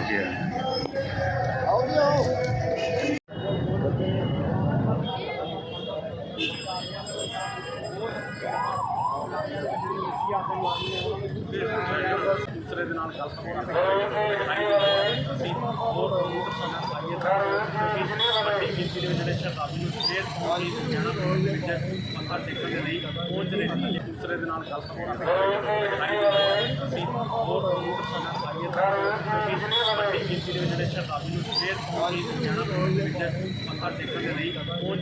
ਹੋ ਗਿਆ ਆਓ ਜੀ ਆਓ ਦੂਸਰੇ ਦੇ ਨਾਲ ਗਲਤ ਹੋਣਾ ਅਸੀਂ ਹੋਰ ਕਿਸਾਨਾਂ ਸਾਈਏ ਵੱਡੀ ਗਿਣਤੀ ਦੇ ਵਿੱਚ ਜਿਹੜੇ ਸ਼ਤਾਬਦੀ ਨੂੰ ਫੇਰ ਪਹੁੰਚੀ ਜਾਣਾ ਦੇ ਵਿੱਚ ਮੱਥਾ ਟੇਕਣ ਦੇ ਲਈ ਪਹੁੰਚ ਰਹੇ ਨੇ ਦੂਸਰੇ ਦੇ ਨਾਲ ਗਲਤ ਹੋਣਾ ਅਸੀਂ ਹੋਰ ਕਿਸਾਨਾਂ ਸਾਈਏ ਵੱਡੀ ਗਿਣਤੀ ਦੇ ਵਿੱਚ ਜਿਹੜੇ ਸ਼ਤਾਬਦੀ ਨੂੰ ਫੇਰ ਪਹੁੰਚੀ ਜਾਣਾ ਦੇ ਵਿੱਚ ਮੱਥਾ ਟੇਕਣ ਦੇ ਲਈ ਪਹੁੰਚ ਰਹੇ ਨੇ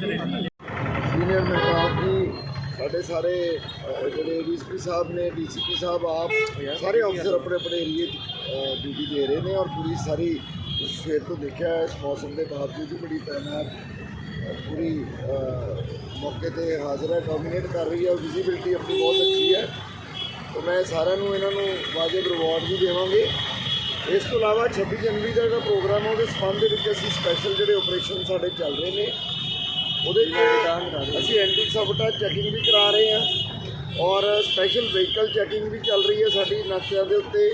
ਸੀਨੀਅਰ ਮਹਿਤਾਬ ਜੀ ਸਾਡੇ ਸਾਰੇ ਅਹ, ਜਿਹੜੇ ਡੀਸੀਪੀ ਸਾਹਿਬ ਨੇ ਡੀਸੀਪੀ ਸਾਹਿਬ ਆਪ ਸਾਰੇ ਅਫਸਰ ਆਪਣੇ ਆਪਣੇ ਏਰੀਏ 'ਚ ਡਿਊਟੀ ਦੇ ਰਹੇ ਨੇ ਔਰ ਪੂਰੀ ਸਾਰੀ ਸਵੇਰ ਤੋਂ ਦੇਖਿਆ ਇਸ ਮੌਸਮ ਦੇ ਬਾਵਜੂਦ ਵੀ ਬੜੀ ਤਾਇਨਾਤ ਪੂਰੀ ਮੌਕੇ ਤੇ ਹਾਜ਼ਰ ਹੈ ਡੋਮੀਨੇਟ ਕਰ ਰਹੀ ਹੈ ਵਿਜ਼ਿਬਿਲਟੀ ਆਪਣੀ ਬਹੁਤ ਅੱਛੀ ਹੈ। ਤਾਂ ਮੈਂ ਸਾਰਿਆਂ ਨੂੰ ਇਹਨਾਂ ਨੂੰ ਵਾਜਬ ਰਿਵਾਰਡ ਵੀ ਦੇਵਾਂਗੇ। ਇਸ ਤੋਂ ਇਲਾਵਾ 26 ਜਨਵਰੀ ਦਾ ਜਿਹੜਾ ਪ੍ਰੋਗਰਾਮ ਹੈ ਉਹਦੇ ਸੰਬੰਧ ਦੇ ਵਿੱਚ ਅਸੀਂ ਸਪੈਸ਼ਲ ਜਿਹੜੇ ਆਪਰੇਸ਼ਨ ਸਾਡੇ ਚੱਲ ਰਹੇ ਨੇ ਉਹਦੇ 'ਚ ਅਸੀਂ ਐਂਟੀ ਸਬਟਾ ਚੈਕਿੰਗ ਵੀ ਕਰਾ ਰਹੇ ਹਾਂ ਔਰ ਸਪੈਸ਼ਲ ਵਹੀਕਲ ਚੈਕਿੰਗ ਵੀ ਚੱਲ ਰਹੀ ਹੈ ਸਾਡੀ ਨਾਕਿਆਂ ਦੇ ਉੱਤੇ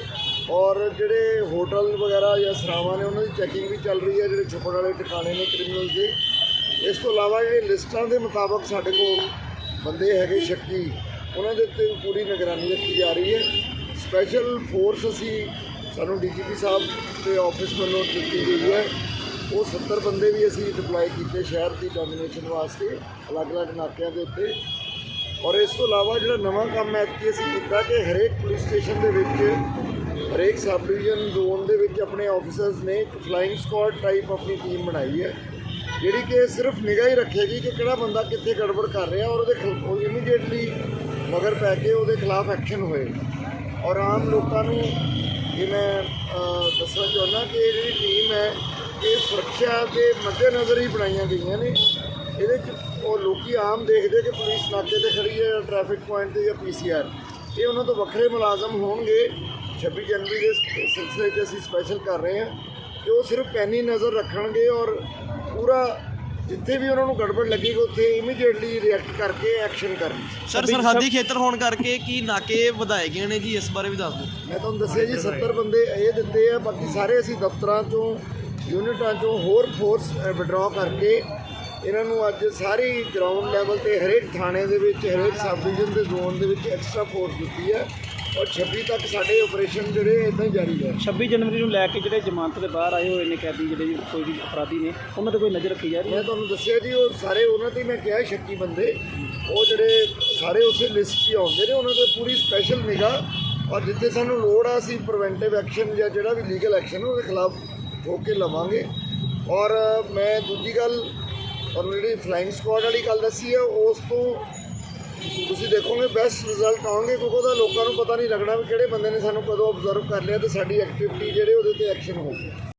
ਔਰ ਜਿਹੜੇ ਹੋਟਲ ਵਗੈਰਾ ਜਾਂ ਸਰਾਵਾਂ ਨੇ ਉਹਨਾਂ ਦੀ ਚੈਕਿੰਗ ਵੀ ਚੱਲ ਰਹੀ ਹੈ ਜਿਹੜੇ ਛੁਪਣ ਵਾਲੇ ਟਿਕਾਣੇ ਨੇ ਕ੍ਰਿਮੀਨਲ ਦੇ। ਇਸ ਤੋਂ ਇਲਾਵਾ ਜਿਹੜੇ ਲਿਸਟਾਂ ਦੇ ਮੁਤਾਬਕ ਸਾਡੇ ਕੋਲ ਬੰਦੇ ਹੈਗੇ ਸ਼ੱਕੀ ਉਹਨਾਂ ਦੇ ਉੱਤੇ ਪੂਰੀ ਨਿਗਰਾਨੀ ਰੱਖੀ ਜਾ ਰਹੀ ਹੈ। ਸਪੈਸ਼ਲ ਫੋਰਸ ਅਸੀਂ ਸਾਨੂੰ ਡੀਜੀਪੀ ਸਾਹਿਬ ਦੇ ਆਫਿਸ ਵੱਲੋਂ ਦਿੱਤੀ ਗਈ ਹੈ। ਉਹ 70 ਬੰਦੇ ਵੀ ਅਸੀਂ ਡਿਪਲਾਈ ਕੀਤੇ ਸ਼ਹਿਰ ਦੀ ਡੋਮੀਨੇਸ਼ਨ ਵਾਸਤੇ, ਅਲੱਗ-ਅਲੱਗ ਨਾਕਿਆਂ ਦੇ ਉੱਤੇ। ਔਰ ਇਸ ਤੋਂ ਇਲਾਵਾ ਜਿਹੜਾ ਨਵਾਂ ਕੰਮ ਹੈ ਕਿ ਅਸੀਂ ਕੀਤਾ ਕਿ ਹਰੇਕ ਪੁਲਿਸ ਸਟੇਸ਼ਨ ਦੇ ਵਿੱਚ, ਹਰੇਕ ਸਬ ਡਿਵੀਜ਼ਨ ਜ਼ੋਨ ਦੇ ਵਿੱਚ ਆਪਣੇ ਆਫੀਸਰਸ ਨੇ ਇੱਕ ਫਲਾਈਂਗ ਸਕੁਆਡ ਟਾਈਪ ਆਪਣੀ ਟੀਮ ਬਣਾਈ ਹੈ। ਜਿਹੜੀ ਕਿ ਸਿਰਫ ਨਿਗਾਹ ਹੀ ਰੱਖੇਗੀ ਕਿ ਕਿਹੜਾ ਬੰਦਾ ਕਿੱਥੇ ਗੜਬੜ ਕਰ ਰਿਹਾ ਔਰ ਉਹਦੇ ਖਿਲ ਇਮੀਡੀਏਟਲੀ ਮਗਰ ਪੈ ਕੇ ਉਹਦੇ ਖਿਲਾਫ ਐਕਸ਼ਨ ਹੋਏ। ਔਰ ਆਮ ਲੋਕਾਂ ਨੂੰ ਇਹ ਮੈਂ ਦੱਸਣਾ ਚਾਹੁੰਦਾ ਕਿ ਇਹ ਜਿਹੜੀ ਟੀਮ ਹੈ, ਇਹ ਸੁਰੱਖਿਆ ਦੇ ਮੱਦੇਨਜ਼ਰ ਹੀ ਬਣਾਈਆਂ ਗਈਆਂ ਨੇ। ਇਹਦੇ 'ਚ ਉਹ ਲੋਕੀ ਆਮ ਦੇਖਦੇ ਕਿ ਪੁਲਿਸ ਨਾਕੇ ਤੇ ਖੜੀ ਹੈ ਜਾਂ ਟ੍ਰੈਫਿਕ ਪੁਆਇੰਟ ਤੇ ਜਾਂ ਪੀਸੀਆਰ ਇਹ ਉਹਨਾਂ ਤੋਂ ਵੱਖਰੇ ਮੁਲਾਜ਼ਮ ਹੋਣਗੇ। 26 ਜਨਵਰੀ ਦੇ ਸਿਲਸਿਲੇ 'ਚ ਅਸੀਂ ਸਪੈਸ਼ਲ ਕਰ ਰਹੇ ਹਾਂ ਕਿ ਉਹ ਸਿਰਫ ਪੈਨੀ ਨਜ਼ਰ ਰੱਖਣਗੇ ਔਰ ਪੂਰਾ ਜਿੱਥੇ ਵੀ ਉਹਨਾਂ ਨੂੰ ਗੜਬੜ ਲੱਗੇਗੀ ਉੱਥੇ ਇਮੀਡੀਏਟਲੀ ਰਿਐਕਟ ਕਰਕੇ ਐਕਸ਼ਨ ਕਰਨ। ਸਰ ਸਰਹੱਦੀ ਖੇਤਰ ਹੋਣ ਕਰਕੇ ਕੀ ਨਾਕੇ ਵਧਾਏ ਗਏ ਨੇ ਜੀ? ਇਸ ਬਾਰੇ ਵੀ ਦੱਸ ਦਿਓ। ਮੈਂ ਤੁਹਾਨੂੰ ਦੱਸਿਆ ਜੀ 70 ਬੰਦੇ ਇਹ ਦਿੱਤੇ ਆ ਬਾਕੀ ਸਾਰੇ ਅਸੀਂ ਦਫ਼ਤਰਾਂ ਚੋਂ ਯੂਨਿਟਾਂ ਚੋਂ ਹੋਰ ਫੋਰਸ ਵਿਡਰਾ ਕਰਕੇ ਇਹਨਾਂ ਨੂੰ ਅੱਜ ਸਾਰੀ ਗਰਾਊਂਡ ਲੈਵਲ ਤੇ ਹਰੇਕ ਥਾਣੇ ਦੇ ਵਿੱਚ ਹਰੇਕ ਸਬ ਡਿਵੀਜ਼ਨ ਦੇ ਜ਼ੋਨ ਦੇ ਵਿੱਚ ਐਕਸਟਰਾ ਫੋਰਸ ਦਿੱਤੀ ਹੈ ਔਰ 26 ਤੱਕ ਸਾਡੇ ਆਪਰੇਸ਼ਨ ਜਿਹੜੇ ਇਦਾਂ ਹੀ ਜਾਰੀ ਹੈ 26 ਜਨਵਰੀ ਨੂੰ ਲੈ ਕੇ ਜਿਹੜੇ ਜ਼ਮਾਨਤ ਦੇ ਬਾਹਰ ਆਏ ਹੋਏ ਨੇ ਕੈਦੀ ਜਿਹੜੇ ਕੋਈ ਵੀ ਅਪਰਾਧੀ ਨੇ ਉਹਨਾਂ ਤੇ ਕੋਈ ਨਜ਼ਰ ਰੱਖੀ ਜਾ ਰਹੀ ਹੈ? ਮੈਂ ਤੁਹਾਨੂੰ ਦੱਸਿਆ ਜੀ ਉਹ ਸਾਰੇ ਉਹਨਾਂ ਤੇ ਮੈਂ ਕਿਹਾ 26 ਬੰਦੇ ਉਹ ਜਿਹੜੇ ਸਾਰੇ ਉਸੇ ਲਿਸਟ 'ਚ ਆਉਂਦੇ ਨੇ ਉਹਨਾਂ ਤੇ ਪੂਰੀ ਸਪੈਸ਼ਲ ਨਿਗਾ ਔਰ ਜਿੱਥੇ ਸਾਨੂੰ ਲੋੜ ਆ ਅਸੀਂ ਪ੍ਰੀਵੈਂਟਿਵ ਐਕਸ਼ਨ ਜਾਂ ਜਿਹੜਾ ਵੀ ਲੀਗਲ ਐਕਸ਼ਨ ਉਹਦੇ ਖਿਲਾਫ ਹੋ ਕੇ ਲਵਾਂਗੇ। ਔਰ ਮੈਂ ਦੂਜੀ ਗੱਲ ਔਰ ਜਿਹੜੀ ਫਲਾਈਂਗ ਸਕੁਆਡ ਵਾਲੀ ਗੱਲ ਦੱਸੀ ਹੈ ਉਸ ਤੋਂ ਤੁਸੀਂ ਦੇਖੋਗੇ ਬੈਸਟ ਰਿਜ਼ਲਟ ਆਉਣਗੇ ਕਿਉਂਕਿ ਉਹਦਾ ਲੋਕਾਂ ਨੂੰ ਪਤਾ ਨਹੀਂ ਲੱਗਣਾ ਵੀ ਕਿਹੜੇ ਬੰਦੇ ਨੇ ਸਾਨੂੰ ਕਦੋਂ ਆਬਜ਼ਰਵ ਕਰ ਲਿਆ ਤੇ ਸਾਡੀ ਐਕਟੀਵਿਟੀ ਜਿਹੜੇ ਉਹਦੇ ਤੇ ਐਕਸ਼ਨ ਹੋਊਗੀ